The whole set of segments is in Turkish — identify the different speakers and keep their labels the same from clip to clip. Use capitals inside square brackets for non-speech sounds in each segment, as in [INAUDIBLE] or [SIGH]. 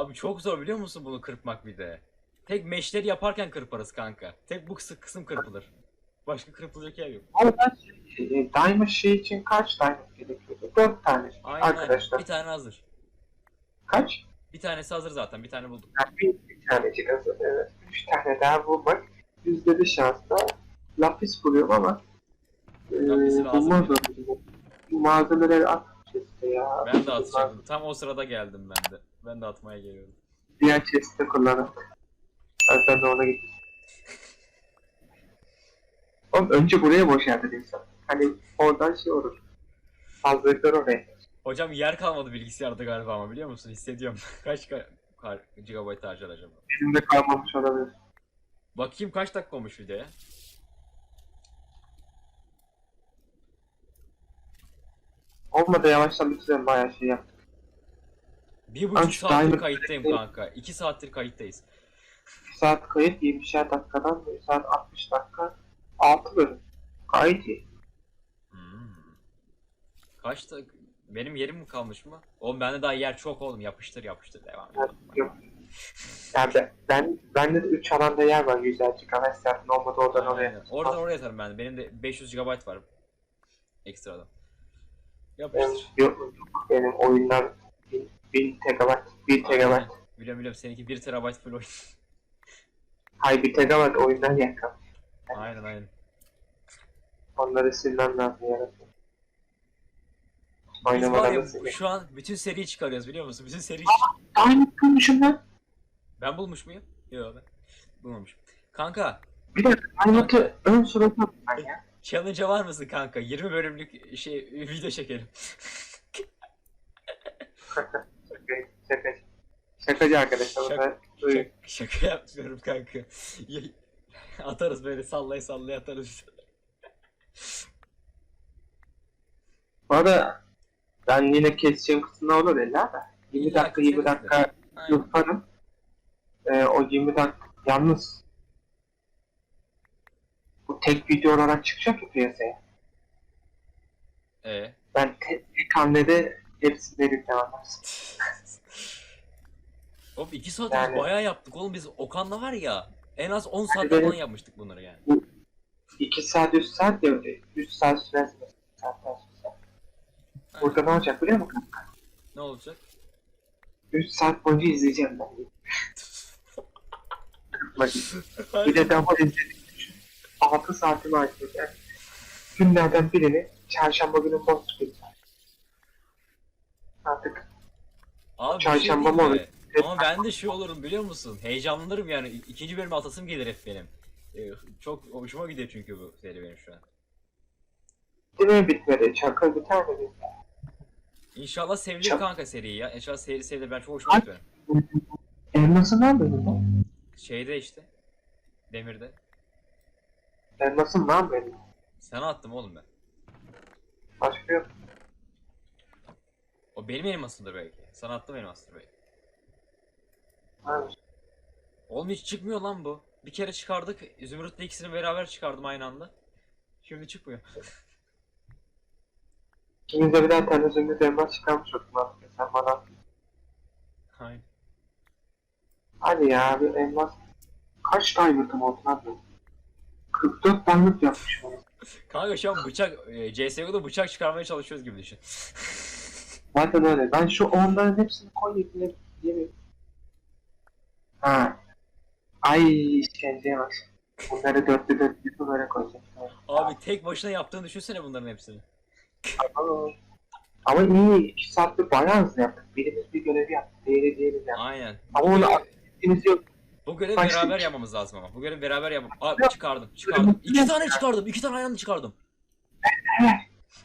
Speaker 1: Abi çok zor biliyor musun bunu kırpmak bir de. Tek meşleri yaparken kırparız kanka. Tek bu kısı- kısım kırpılır. Başka kırpılacak yer yok.
Speaker 2: Ama ben şey, e, diamond şey için kaç diamond gerekiyordu? Dört tane
Speaker 1: Aynen
Speaker 2: arkadaşlar.
Speaker 1: Bir tane hazır.
Speaker 2: Kaç?
Speaker 1: Bir tanesi hazır zaten. Bir tane bulduk.
Speaker 2: Yani bir, bir tanecik hazır. Evet. Üç tane daha bulmak. Yüzde bir şansla lapis buluyorum ama e,
Speaker 1: Lapisi lazım
Speaker 2: bulmaz. Bu malzemeleri at chest'e ya.
Speaker 1: Ben de atacaktım. Tam o sırada geldim ben de. Ben de atmaya geliyorum.
Speaker 2: Diğer chest'te kullanın. Zaten de ona gittim. Oğlum önce buraya boşaltır insan. Hani oradan şey olur. Fazlalıklar oraya.
Speaker 1: Hocam yer kalmadı bilgisayarda galiba ama biliyor musun? Hissediyorum. [LAUGHS] Kaç ka- gigabyte harcar acaba?
Speaker 2: Elimde kalmamış olabilir.
Speaker 1: Bakayım kaç dakika olmuş videoya.
Speaker 2: Olmadı yavaştan bitirelim bayağı şey yaptık.
Speaker 1: Bir buçuk
Speaker 2: şu
Speaker 1: saattir
Speaker 2: Diamond-
Speaker 1: kayıttayım kanka. İki saattir kayıttayız.
Speaker 2: 1 saat kayıt 20'şer dakikadan 1 saat 60 dakika 6 bölüm. Gayet iyi.
Speaker 1: Hmm. Kaç da benim yerim mi kalmış mı? Oğlum bende daha yer çok oğlum. Yapıştır yapıştır devam edelim.
Speaker 2: yok. Yani ben, ben bende de 3 alanda yer var 100 GB istersen olmadı oradan oraya.
Speaker 1: Aynen. Oradan oraya atarım ben de. Benim de 500 GB var. Ekstradan.
Speaker 2: Benim,
Speaker 1: Yapıştır.
Speaker 2: yok, yok, benim oyunlar 1000 1000 TB, 1 TB.
Speaker 1: Aynen. Biliyorum biliyorum seninki 1 TB full oyun.
Speaker 2: Hay 1 TB oyundan kalmış.
Speaker 1: aynen aynen.
Speaker 2: Onları silmem lazım yaratım.
Speaker 1: Biz var ya şu an bütün seriyi çıkarıyoruz biliyor musun? Bütün seri
Speaker 2: Aynı bulmuşum lan.
Speaker 1: Ben bulmuş muyum? Yok ben bulmamışım. Kanka
Speaker 2: Bir dakika Diamond'ı ön sırada ben ya.
Speaker 1: challenge'a var mısın kanka? 20 bölümlük şey video çekelim. [LAUGHS]
Speaker 2: Şaka, şaka. Şakacı arkadaşlar.
Speaker 1: Şaka,
Speaker 2: Duyun.
Speaker 1: Şaka, yapmıyorum kanka. [LAUGHS] Atarız böyle sallaya sallaya atarız.
Speaker 2: Bu arada ben yine keseceğim kısımda olur illa da. 20
Speaker 1: İlla
Speaker 2: dakika 20
Speaker 1: keseriz de.
Speaker 2: dakika yaparım. Ee, o 20 dakika yalnız bu tek video olarak çıkacak ya piyasaya.
Speaker 1: Ee?
Speaker 2: Ben tek, tek hamlede hepsini verirken anlarsın. [LAUGHS]
Speaker 1: Oğlum 2 saat
Speaker 2: Yani-
Speaker 1: bayağı yaptık oğlum biz Okan'la var ya en az 10 saat falan yapmıştık bunları yani.
Speaker 2: 2 saat 3 saat ya 3 saat sürmez mi? Saatten sonra. Burada ne olacak biliyor musun?
Speaker 1: Ne olacak?
Speaker 2: 3 saat boyunca izleyeceğim ben. Bir de ben bu izlediğim 6 saatimi harcayacağım. Günlerden birini çarşamba günü boş tutacağım. Artık
Speaker 1: Abi bir
Speaker 2: Çarşamba
Speaker 1: şey
Speaker 2: mı
Speaker 1: mi? Ama ben de şey olurum biliyor musun? Heyecanlanırım yani. İkinci bölüm atasım gelir hep benim. Ee, çok hoşuma gidiyor çünkü bu seri benim şu an.
Speaker 2: Dine bitmedi. Çakır biter mi? bitmedi?
Speaker 1: İnşallah sevilir
Speaker 2: Çok-
Speaker 1: kanka seriyi ya. İnşallah seri sevilir. Ben çok hoşuma gidiyor.
Speaker 2: Elmasın lan benim lan.
Speaker 1: Şeyde işte. Demirde.
Speaker 2: Elmasın lan benim.
Speaker 1: Sana attım oğlum ben.
Speaker 2: Başka yok.
Speaker 1: O benim elmasımdır belki. Sana attım elmastır belki.
Speaker 2: Ha,
Speaker 1: Oğlum hiç çıkmıyor lan bu. Bir kere çıkardık. Zümrüt'le ikisini beraber çıkardım aynı anda. Şimdi çıkmıyor.
Speaker 2: İkimiz de birer tane zümrüt elmas çıkarmış olduk lan. Sen bana.
Speaker 1: Aynen.
Speaker 2: Hadi ya bir elmas. Kaç diamond'ım oldu lan benim? 44 diamond yapmışım. onu.
Speaker 1: Kanka şu an bıçak, e, CSGO'da bıçak çıkarmaya çalışıyoruz gibi düşün.
Speaker 2: Zaten öyle. Ben şu onların hepsini koyayım diye yemin. Ha. Ay işkenceye bak. Bunları dörtlü dörtlü böyle koyacağım.
Speaker 1: Abi tek başına yaptığını düşünsene bunların hepsini.
Speaker 2: Ama, ama iyi. 2 saatte bayağı hızlı yaptık. Birimiz bir görevi yaptı. Diğeri diğeri yaptı.
Speaker 1: Aynen.
Speaker 2: Ama onu aktivitemiz yok.
Speaker 1: Bu görevi
Speaker 2: Başka-
Speaker 1: beraber yapmamız lazım ama. Bu görevi beraber yapmam. Abi çıkardım, çıkardım. İki tane çıkardım, iki tane aynı anda çıkardım.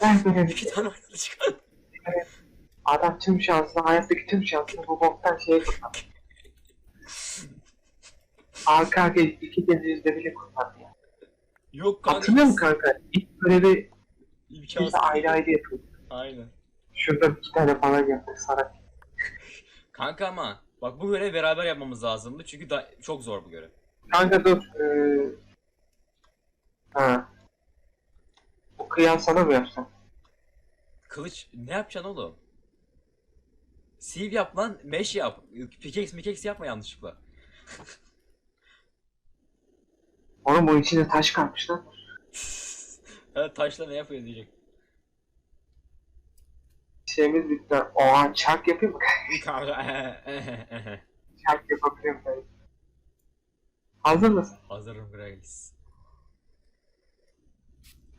Speaker 2: Ben görevi.
Speaker 1: İki tane aynı anda çıkardım.
Speaker 2: Adam tüm şansını, hayattaki tüm şansını bu boktan şeye kullandı. Arka arka iki kez yüzde bile kullandı ya.
Speaker 1: Yok kanka.
Speaker 2: Hatırlıyor musun kanka? İlk görevi
Speaker 1: İmkansız.
Speaker 2: biz ayrı ayrı yapıyorduk.
Speaker 1: Aynen.
Speaker 2: Şurada iki tane falan yaptık sana.
Speaker 1: Kanka ama bak bu görevi beraber yapmamız lazımdı çünkü da çok zor bu görev.
Speaker 2: Kanka dur. Ee... Ha. Bu kıyan sana mı yapsam?
Speaker 1: Kılıç ne yapacaksın oğlum? Sieve yap lan. Mesh yap. Pickaxe pickaxe yapma yanlışlıkla. [LAUGHS]
Speaker 2: Oğlum bu içinde taş kalmış lan.
Speaker 1: evet taşla ne yapıyor diyecek.
Speaker 2: Şeyimiz bitti. Oha çark yapayım mı? [LAUGHS]
Speaker 1: Kanka. [LAUGHS]
Speaker 2: çark yapabiliyorum ben. Hazır mısın?
Speaker 1: Hazırım Grace.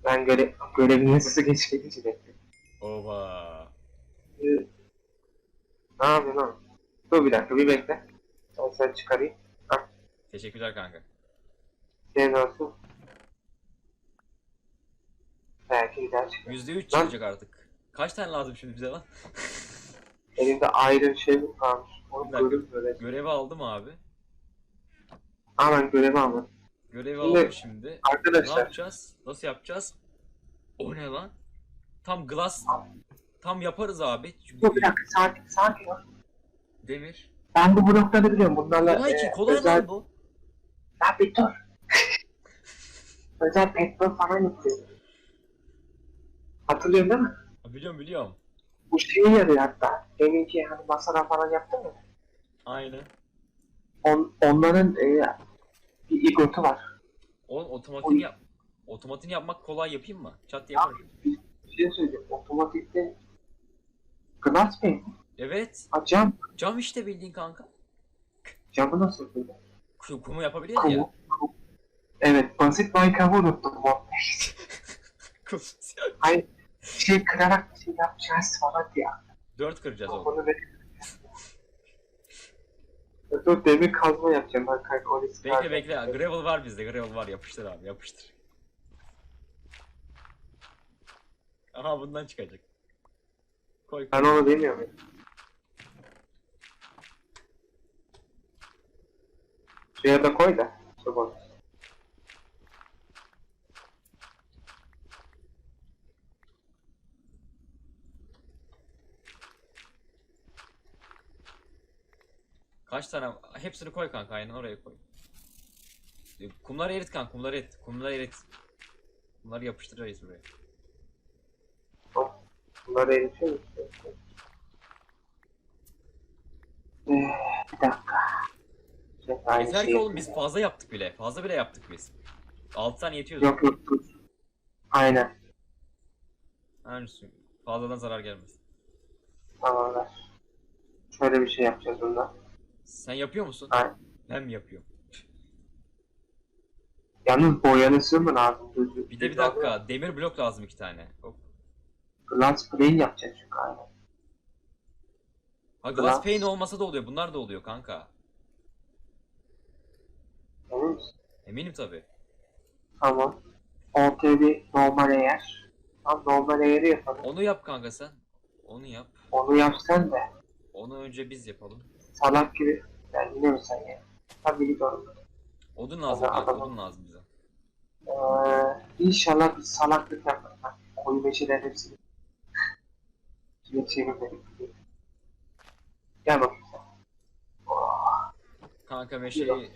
Speaker 2: Ben göre görevin hızlısı geçmek için bekliyorum.
Speaker 1: Oba.
Speaker 2: Ee, Ne yapıyorsun oğlum? Dur bir dakika bir bekle. Ben sen çıkarayım.
Speaker 1: Teşekkürler kanka.
Speaker 2: Olsun. Belki bir çıkar.
Speaker 1: %3 çıkacak artık. Kaç tane lazım şimdi bize lan? [LAUGHS]
Speaker 2: Elimde ayrı şey mi kalmış? Onu
Speaker 1: Bir dakika.
Speaker 2: böyle.
Speaker 1: Görevi aldım abi.
Speaker 2: Aa ben görevi almadım.
Speaker 1: Görevi
Speaker 2: Şimdi-
Speaker 1: aldım şimdi. Ne
Speaker 2: Arkadaşlar
Speaker 1: yapacağız? Nasıl yapacağız? O ne lan? Tam glass tam yaparız abi. Çünkü
Speaker 2: dur bir dakika sakin sakin ol.
Speaker 1: demir.
Speaker 2: Ben bu blokları biliyorum. Bunlarla
Speaker 1: Kolay ki
Speaker 2: e,
Speaker 1: kolay
Speaker 2: özel...
Speaker 1: lan bu.
Speaker 2: Ya bir dur. Özel petrol falan yapıyor. Hatırlıyorsun değil mi?
Speaker 1: Biliyorum biliyorum.
Speaker 2: Bu şeye yarıyor hatta. Deminki hani masara falan yaptın mı?
Speaker 1: Aynen.
Speaker 2: On, onların e, bir igotu var.
Speaker 1: O otomatik yap. Otomatik yapmak kolay yapayım mı? Çat diye yaparım.
Speaker 2: Bir şey söyleyeyim. Otomatikte glass paint.
Speaker 1: Evet.
Speaker 2: Ha cam.
Speaker 1: Cam işte bildiğin kanka.
Speaker 2: Camı nasıl yapıyor?
Speaker 1: Ku- Kumu yapabiliyoruz ya.
Speaker 2: Evet basit Minecraft'ı unuttum bu.
Speaker 1: Kum. [LAUGHS]
Speaker 2: Hayır şey kırarak bir şey yapacağız falan diye.
Speaker 1: 4 kıracağız oğlum.
Speaker 2: Onu ver. Dur demir kazma yapacağım ben kanka onu
Speaker 1: Bekle bekle. Gravel var bizde. Gravel var. Yapıştır abi. Yapıştır. Aha bundan çıkacak. Koy.
Speaker 2: Ben onu demiyor muyum? Suya da koy da. Su koy.
Speaker 1: Kaç tane? Hepsini koy kanka. Aynen oraya koy. E, Kumları erit kanka. Kumları erit. Kumları erit. Bunları yapıştıracağız buraya.
Speaker 2: Bunları eritiyor musun? Bir dakika. Şey, aynı
Speaker 1: Yeter ki oğlum biz fazla yaptık bile. Fazla bile yaptık biz. 6 tane yetiyordu.
Speaker 2: Yok yok dur. Aynen.
Speaker 1: Aynısı. Fazladan zarar gelmez.
Speaker 2: Tamamlar. Şöyle bir şey yapacağız bunda.
Speaker 1: Sen yapıyor musun?
Speaker 2: Aynen.
Speaker 1: Ben mi yapıyorum?
Speaker 2: Yalnız boyanısı mı lazım?
Speaker 1: Bir de bir dakika. Demir blok lazım iki tane. Hop.
Speaker 2: Glass plane yapacağız çünkü aynen.
Speaker 1: Ha
Speaker 2: Glass-
Speaker 1: glass pane olmasa da oluyor. Bunlar da oluyor kanka.
Speaker 2: Emin misin?
Speaker 1: Eminim tabi.
Speaker 2: Tamam. Ortaya bir normal eğer. Tam normal eğeri yapalım.
Speaker 1: Onu yap kanka sen. Onu yap.
Speaker 2: Onu yapsan da
Speaker 1: Onu önce biz yapalım.
Speaker 2: Salak gibi. Yani yine mi sen ya? Tabii gidiyorum.
Speaker 1: Odun lazım
Speaker 2: Adam- adam-
Speaker 1: Odun lazım bize.
Speaker 2: Ee, inşallah bir salaklık yaparız. Koyu meşelerin hepsini. Kime çevirmedik. Gel bakayım sen. Oh,
Speaker 1: Kanka meşeyi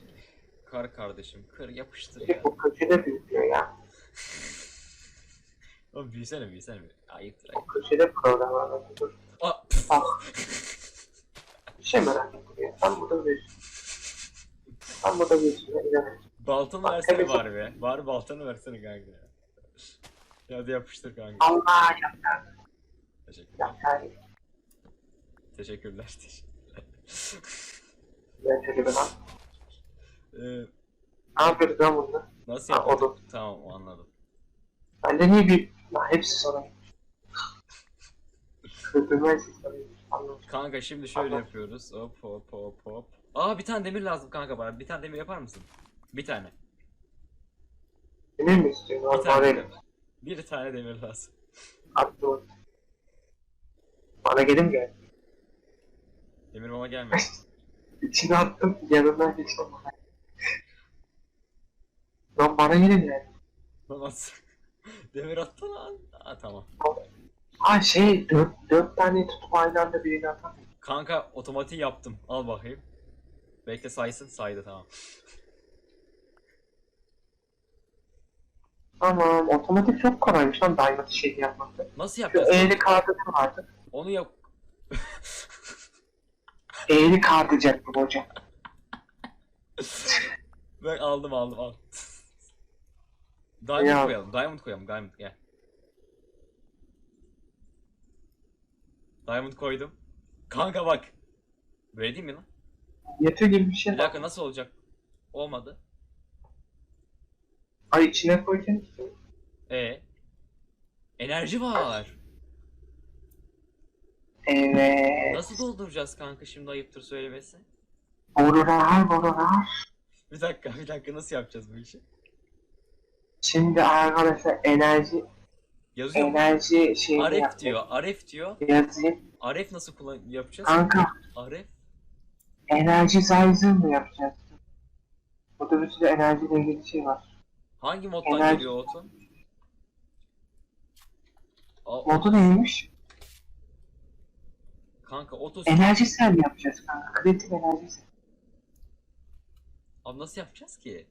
Speaker 1: kar kardeşim. Kır yapıştır ya.
Speaker 2: bu köşede büyütüyor ya.
Speaker 1: Oğlum büyüsene büyüsene. Ayıptır
Speaker 2: O
Speaker 1: ayıp.
Speaker 2: köşede program var. Dur.
Speaker 1: Aa,
Speaker 2: Ah. [LAUGHS] Bir şey merak ettim ya. Sen burada büyüsün. Sen burada ya, inanın.
Speaker 1: baltanı
Speaker 2: Bak,
Speaker 1: versene
Speaker 2: evet.
Speaker 1: bari be. Bari baltanı versene kanka ya. Ya Hadi yapıştır kanka.
Speaker 2: Allah yapar.
Speaker 1: Teşekkürler.
Speaker 2: Yapar.
Speaker 1: Teşekkürler.
Speaker 2: Ben şöyle bir.
Speaker 1: Ee,
Speaker 2: Ne yapıyoruz lan bunda?
Speaker 1: nasıl
Speaker 2: Ha.
Speaker 1: Tamam anladım.
Speaker 2: Bende niye bir... Lan hepsi sana gitmiş. Kırdırma hepsi sana.
Speaker 1: Kanka şimdi şöyle yapıyoruz. Hop hop hop hop. Aa bir tane demir lazım kanka bana. Bir tane demir yapar mısın? Bir tane.
Speaker 2: Emin mi istiyorsun?
Speaker 1: Bir tane demir. Bir tane demir lazım.
Speaker 2: Attım. Bana gelin gel.
Speaker 1: Demir bana gelmiyor. [LAUGHS]
Speaker 2: İçine attım. Yanından geçtim. Lan bana gelin gel.
Speaker 1: Lan at. [LAUGHS] Demir attı lan. Aa tamam.
Speaker 2: Ha şey dört, dört tane tutup aynı anda birini atamıyorum.
Speaker 1: Kanka otomatik yaptım. Al bakayım. Bekle saysın. Saydı tamam.
Speaker 2: Tamam otomatik çok kolaymış lan Diamond şey yapmakta.
Speaker 1: Nasıl
Speaker 2: Şu
Speaker 1: yapacağız?
Speaker 2: eğri kağıdı vardı.
Speaker 1: Onu yap. [LAUGHS]
Speaker 2: Eğri kartacaktım hocam. [LAUGHS]
Speaker 1: Ben aldım aldım al. Diamond
Speaker 2: Ya.
Speaker 1: koyalım. Diamond koyalım. Diamond gel. Diamond koydum. Kanka bak. Böyle değil mi lan?
Speaker 2: Yatı gibi bir şey.
Speaker 1: Bir dakika nasıl olacak? Olmadı.
Speaker 2: Ay içine koyacağım işte.
Speaker 1: E Enerji var.
Speaker 2: Evet.
Speaker 1: Nasıl dolduracağız kanka şimdi ayıptır söylemesi?
Speaker 2: Borular borular.
Speaker 1: Bir dakika bir dakika nasıl yapacağız bu işi?
Speaker 2: Şimdi arkadaşlar enerji
Speaker 1: Yazıyor mu?
Speaker 2: enerji şeyini
Speaker 1: Aref
Speaker 2: yapacağım.
Speaker 1: diyor. Aref diyor.
Speaker 2: Yazayım.
Speaker 1: Aref nasıl kullan yapacağız?
Speaker 2: Kanka
Speaker 1: Aref.
Speaker 2: enerji sizer mı yapacağız? Burada bir sürü enerjiyle ilgili şey var.
Speaker 1: Hangi moddan
Speaker 2: Enerji-
Speaker 1: geliyor Oto? Aa,
Speaker 2: Modu neymiş?
Speaker 1: kanka Oto
Speaker 2: Enerji sel yapacağız kanka. Kreatif enerji sel.
Speaker 1: Abi nasıl yapacağız ki?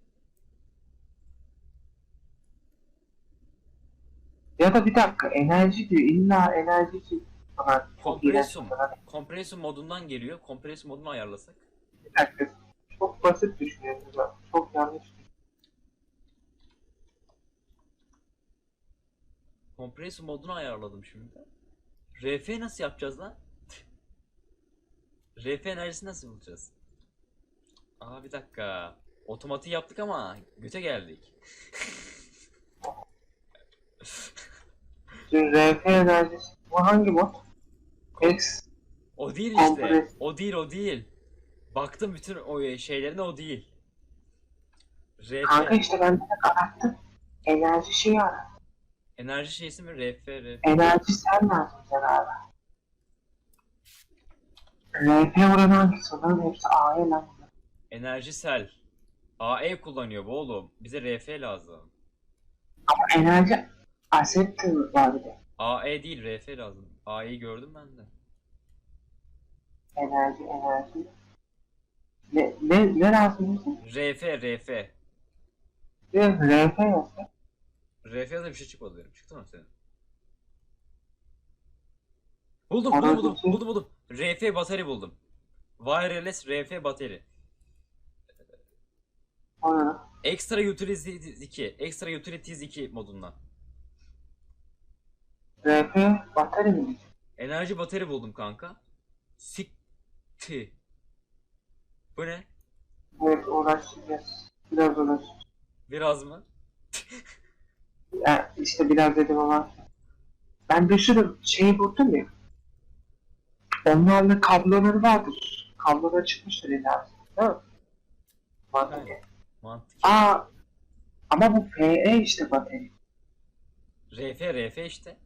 Speaker 2: Ya da bir dakika enerji diyor. İlla enerji için falan.
Speaker 1: Kompresyon. Kompresyon modundan geliyor. Kompresyon modunu ayarlasak.
Speaker 2: Bir dakika. Çok basit düşünüyorsunuz. Çok yanlış.
Speaker 1: Kompresyon modunu ayarladım şimdi. RF nasıl yapacağız lan? [LAUGHS] RF enerjisi nasıl bulacağız? Aa bir dakika. Otomatik yaptık ama göte geldik. [LAUGHS]
Speaker 2: RF enerjisi. Bu hangi mod? X.
Speaker 1: O değil işte.
Speaker 2: Kompres-
Speaker 1: O değil o değil. Baktım bütün o şeylerine o değil. RF.
Speaker 2: Kanka işte ben direkt arattım. Enerji şeyi ara.
Speaker 1: Enerji şeysi mi? RF, RF.
Speaker 2: Enerji sel lazım sen abi. RF oranı hangisi? Onların hepsi A'ya lan.
Speaker 1: Enerji sel. AE kullanıyor bu oğlum. Bize RF lazım.
Speaker 2: Ama enerji acceptor var bir de.
Speaker 1: AE değil RF lazım. AE'yi gördüm ben de.
Speaker 2: Enerji, enerji. Ne, ne, ne lazım bize?
Speaker 1: RF, RF.
Speaker 2: Bir RF yazsa.
Speaker 1: RF'ye de bir şey çıkmadı benim. Çıktı mı senin? Buldum, buldum, buldum,
Speaker 2: şey-
Speaker 1: buldum, buldum. RF batarya buldum. Wireless RF batarya.
Speaker 2: Ona.
Speaker 1: Extra Utilities 2. Extra Utilities 2 modundan.
Speaker 2: RF batarya mı?
Speaker 1: Enerji batarya buldum kanka. Sikti. Bu ne?
Speaker 2: Evet uğraşacağız. Biraz uğraş.
Speaker 1: Biraz mı? [LAUGHS]
Speaker 2: Ya işte biraz dedim ama. Ben bir sürü şey buldum ya. Onlarla kabloları vardır. Kablolar çıkmıştır ileride. Değil mi? Batarya.
Speaker 1: Mantık.
Speaker 2: Aa ama bu FE işte batarya.
Speaker 1: RF, RF işte.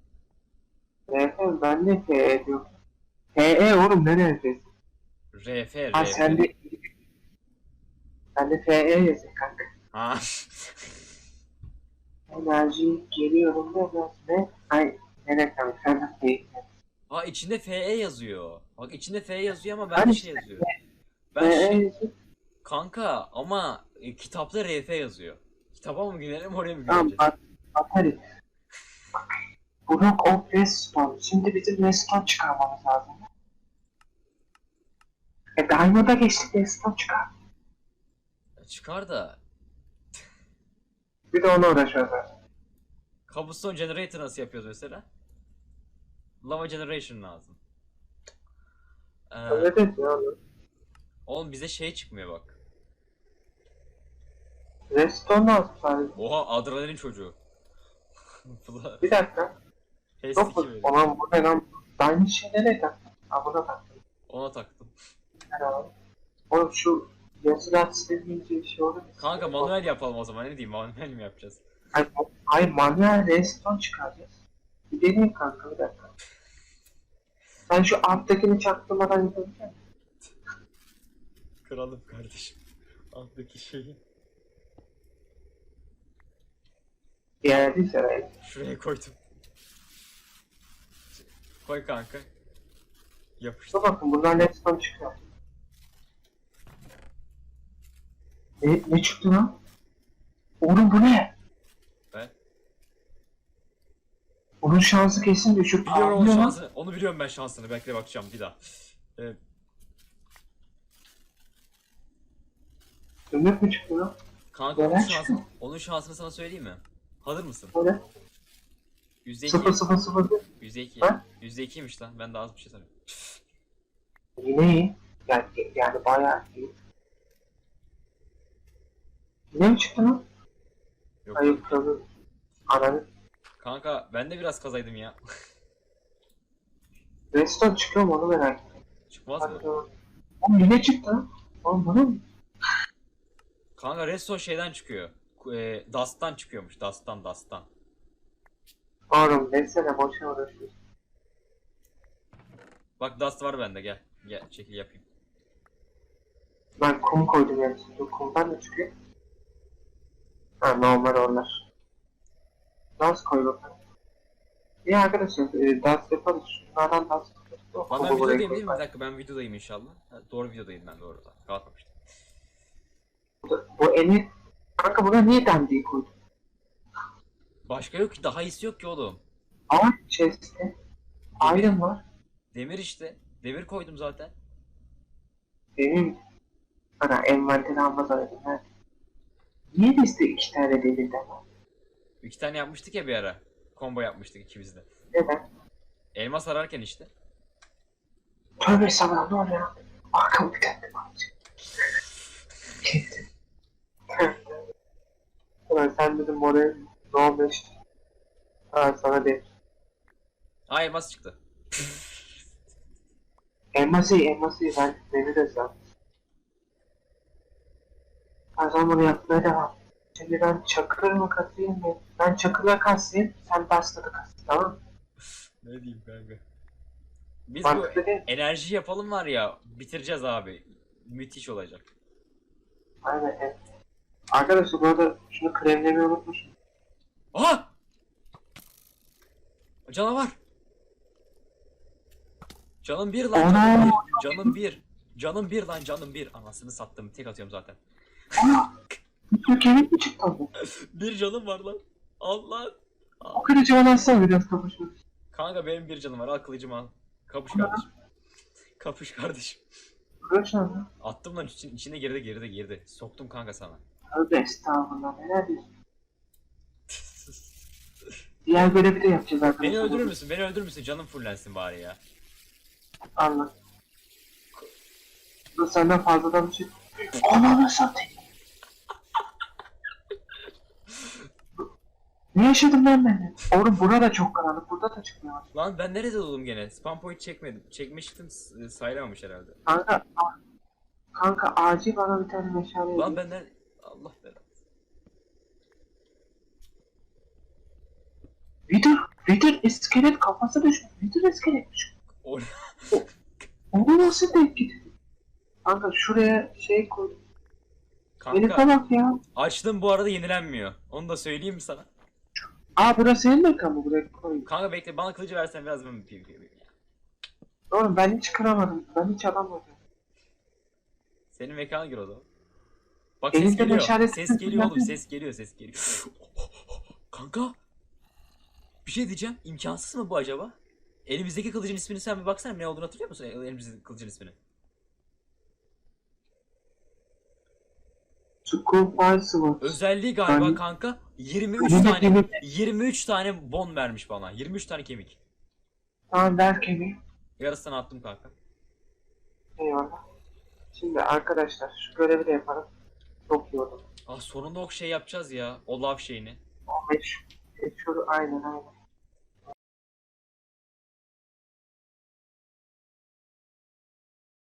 Speaker 2: RF ben de FE diyorum. FE oğlum ne RF'si?
Speaker 1: RF,
Speaker 2: Ha
Speaker 1: RF.
Speaker 2: sen de ben de FE yazayım kanka.
Speaker 1: Ha. [LAUGHS]
Speaker 2: Enerji geliyorum ne ne? Ay ne reklamı sen de FE.
Speaker 1: Ha içinde FE yazıyor. Bak içinde FE yazıyor ama
Speaker 2: Ben işte
Speaker 1: şey yazıyor. Ben
Speaker 2: FE
Speaker 1: şey,
Speaker 2: yazayım.
Speaker 1: kanka ama e, kitapta RF yazıyor. Kitaba mı girelim oraya mı
Speaker 2: Tamam
Speaker 1: gireceğiz?
Speaker 2: bak batarya. Block of Redstone. Şimdi bizim Redstone çıkarmamız lazım. E Diamond'a geçtik Redstone çıkar.
Speaker 1: Çıkar da
Speaker 2: Bir de ona uğraşıyoruz.
Speaker 1: Cobblestone Generator nasıl yapıyoruz mesela? Lava Generation lazım. Ee,
Speaker 2: değil ya. oğlum.
Speaker 1: oğlum bize şey çıkmıyor bak.
Speaker 2: Redstone lazım sadece.
Speaker 1: Oha adrenalin çocuğu. [LAUGHS] Bula-
Speaker 2: Bir dakika.
Speaker 1: Pes
Speaker 2: Yok
Speaker 1: 2
Speaker 2: mu?
Speaker 1: veriyor.
Speaker 2: Olan bu ne lan? Diamond şey nereye taktın? Ha buna taktım.
Speaker 1: Ona taktım.
Speaker 2: Herhalde. Oğlum şu yazılar sildiğince bir şey olur mu?
Speaker 1: Kanka manuel yapalım o zaman ne diyeyim manuel mi yapacağız?
Speaker 2: Hayır, hayır manuel redstone çıkaracağız. Bir deneyim kanka bir dakika. Sen şu alttakini çaktırmadan yapabilir misin?
Speaker 1: Kralım kardeşim. Alttaki şeyi.
Speaker 2: Geldiyse herhalde.
Speaker 1: Şuraya koydum. Koy kanka. Yapıştır.
Speaker 2: Bakın buradan redstone çıkıyor. Ne, ne çıktı lan? Oğlum bu ne?
Speaker 1: Be.
Speaker 2: Onun şansı kesin düşük.
Speaker 1: Biliyorum
Speaker 2: Aa,
Speaker 1: onun
Speaker 2: ne lan?
Speaker 1: şansını. Onu biliyorum ben şansını. Bekle bakacağım bir daha. Ee,
Speaker 2: Zümrüt mü çıktı lan?
Speaker 1: Kanka onun,
Speaker 2: Neden
Speaker 1: şansı,
Speaker 2: çıktı?
Speaker 1: onun şansını sana söyleyeyim mi? Hazır mısın?
Speaker 2: Böyle.
Speaker 1: %2.
Speaker 2: Sıfır sıfır sıfır. Bir.
Speaker 1: %2.
Speaker 2: Ha?
Speaker 1: %2'ymiş lan. Ben de az bir şey sanıyorum.
Speaker 2: Yine iyi. Yani, yani bayağı iyi. Yine mi çıktı lan?
Speaker 1: Yok.
Speaker 2: Hayır kralı. Ananı.
Speaker 1: Kanka ben de biraz kazaydım ya. [LAUGHS]
Speaker 2: Redstone çıkıyor mu onu merak ettim.
Speaker 1: Çıkmaz
Speaker 2: Hadi
Speaker 1: mı?
Speaker 2: bakalım. Oğlum yine çıktı lan. Oğlum bana mı?
Speaker 1: Kanka Redstone şeyden çıkıyor. Ku- E, Dust'tan çıkıyormuş. Dust'tan Dust'tan.
Speaker 2: Oğlum desene boşuna uğraşıyorsun.
Speaker 1: Bak Dust var bende gel. Gel çekil yapayım.
Speaker 2: Ben kum koydum yani. Dur kumdan ne çıkıyor? Ha normal onlar. Dans koy bakalım. İyi arkadaşlar e, dans yaparız. Şunlardan dans yaparız. O
Speaker 1: Bana
Speaker 2: kumu
Speaker 1: videodayım değil mi? Bir dakika ben videodayım inşallah. Ha, doğru videodayım ben doğru. Kalkmamıştım.
Speaker 2: Bu, bu eni... Kanka buna niye dandiyi koydun?
Speaker 1: Başka yok ki daha iyisi yok ki oğlum.
Speaker 2: Ama chest'te iron var.
Speaker 1: Demir işte. Demir koydum zaten.
Speaker 2: Benim... Ana envanteri almaz. Ha. Niye bizde iki tane demirden var?
Speaker 1: İki tane yapmıştık ya bir ara. Combo yapmıştık ikimiz de.
Speaker 2: Neden?
Speaker 1: Elmas ararken işte.
Speaker 2: Tövbe sana ne oluyor? Arkamı kendim alacağım. Kendim. Ulan sen dedim oraya ne oldu işte. Ha sana de.
Speaker 1: Aa elmas çıktı. [LAUGHS]
Speaker 2: Elması iyi, elması iyi. Ben beni de sen. O zaman bunu yapmaya devam. Şimdi ben çakır mı katayım mı? Ben çakırla kasayım, sen bastada kas. Tamam mı? [LAUGHS]
Speaker 1: Ne diyeyim kanka. Biz bu
Speaker 2: Mantıklı değil mi?
Speaker 1: enerji yapalım var ya bitireceğiz abi. Müthiş olacak.
Speaker 2: Aynen evet. Arkadaşlar bu arada şunu kremlemeyi unutmuşum.
Speaker 1: Aha! Canavar. Canım bir lan canım bir. Canım bir. Canım bir lan canım bir. Anasını sattım. Tek atıyorum zaten.
Speaker 2: Bir kemik mi çıktı orada? [LAUGHS]
Speaker 1: Bir canım var lan. Allah.
Speaker 2: O bana atsana biraz kapışmak.
Speaker 1: Kanka benim bir canım var. Al kılıcımı al. Kapış kardeşim. Kapış kardeşim.
Speaker 2: Lan.
Speaker 1: Attım lan için, içine girdi girdi girdi. Soktum kanka sana.
Speaker 2: Tövbe estağfurullah neler diyorsun? Diğer görevi de yapacağız arkadaşlar.
Speaker 1: Beni öldürür müsün? Beni öldürür müsün? Canım fullensin bari ya.
Speaker 2: Anla. Dur senden fazladan bir şey. Ananı satayım. [LAUGHS] ne yaşadım ben ben? Oğlum burada çok karanlık. Burada da çıkmıyor.
Speaker 1: Lan ben nerede doğdum gene? Spam point çekmedim. Çekmiştim s- sayılamamış herhalde.
Speaker 2: Kanka. a- Kanka acil bana bir tane meşale
Speaker 1: Lan
Speaker 2: edin.
Speaker 1: ben nerede? Allah belanı.
Speaker 2: Wither. Wither iskelet kafası düşmüş. Wither iskeletmiş.
Speaker 1: O-
Speaker 2: Onu nasıl denk getirdi? Kanka şuraya şey koy. Beni
Speaker 1: Kanka
Speaker 2: bak ya.
Speaker 1: açtım bu arada yenilenmiyor. Onu da söyleyeyim mi sana?
Speaker 2: Aa burası senin de mı buraya koy.
Speaker 1: Kanka bekle bana kılıcı versen biraz ben PvP yapayım ya.
Speaker 2: Oğlum ben hiç kıramadım. Ben hiç adam olmadım.
Speaker 1: Senin mekana gir o zaman. Bak
Speaker 2: Elinde [LAUGHS]
Speaker 1: ses geliyor. Ses geliyor oğlum ses [LAUGHS] geliyor ses geliyor. Kanka. Bir şey diyeceğim. İmkansız mı bu acaba? Elimizdeki kılıcın ismini sen bir baksana ne olduğunu hatırlıyor musun elimizdeki kılıcın ismini?
Speaker 2: School Files var.
Speaker 1: Özelliği galiba
Speaker 2: Ben-
Speaker 1: kanka 23
Speaker 2: Yemek,
Speaker 1: tane
Speaker 2: yemek.
Speaker 1: 23 tane bon vermiş bana. 23 tane kemik.
Speaker 2: Tamam ver kemiği.
Speaker 1: Yarısını attım kanka.
Speaker 2: Eyvallah. Şimdi arkadaşlar şu görevi de yapalım. Çok yoruldum.
Speaker 1: Ah sonunda o şey yapacağız ya. O lav şeyini.
Speaker 2: 15. Geçiyor aynen aynen.